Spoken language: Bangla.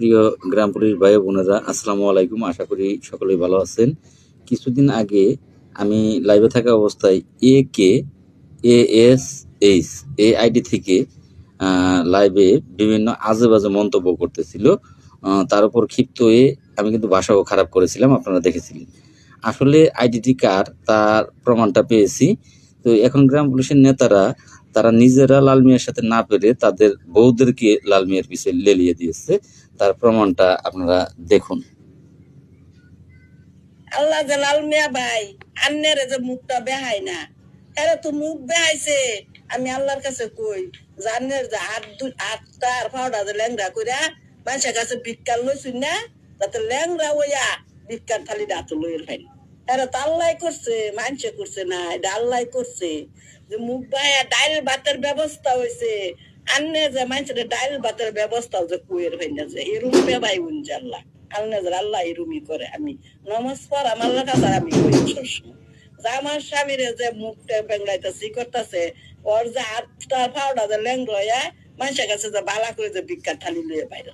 প্রিয় গ্রাম পুলিশ ভাই বোনেরা, আসসালামু আলাইকুম। আশা করি সকলেই ভালো আছেন। কিছুদিন আগে আমি লাইভে থাকা অবস্থায় A K A S H এই আইডি থেকে লাইভে বিভিন্ন আজে বাজে মন্তব্য করতেছিল। তার উপর ক্ষিপ্ত হয়ে আমি কিন্তু ভাষাও খারাপ করেছিলাম, আপনারা দেখেছিলেন। আসলে আইডিটি কার, তার প্রমাণটা পেয়েছি। তো এখন গ্রাম পুলিশের নেতারা তারা নিজেরা লাল মিয়ার সাথে না পেরে তাদের বউদেরকে লাল মিয়ার পিছিয়ে লেলিয়ে দিয়েছে। তার প্রমাণটা আপনারা দেখুন। আল্লাহ যে লাল মিয়া ভাই, আন্নের যে মুখটা বেহাই না, এরা তো মুখ বেহাইছে। আমি আল্লাহর কাছে কই জানের যে হাত আর ফাওটা যে ল্যাংরা কইরা মানুষের কাছে ভিক্ষার লইছুন না, তাতে ল্যাংরা ওইয়া ভিক্ষার থালি হাতে লইয়ের ফাইন এরা তো আল্লাহ করছে মানুষে করছে না, এটা করছে। যে মুখ বায়া ডাইল ভাতের ব্যবস্থা হয়েছে আন্নে যে মানুষের ডাইল ভাতের ব্যবস্থাও যে কুয়ের ফাইন যে এরুম বেবাই উনছে আল্লাহ। আল্লাহ আল্লাহ করে, আমি পড়, আমার লেখা আমি যে আমার যে মুখটা বেঙ্গাইতেছি করতেছে, ওর যে হাতটা ফাওটা যে ল্যাংরা মানুষের কাছে যে বালা করে যে ভিক্ষার থালি লইয়ে বাইরে।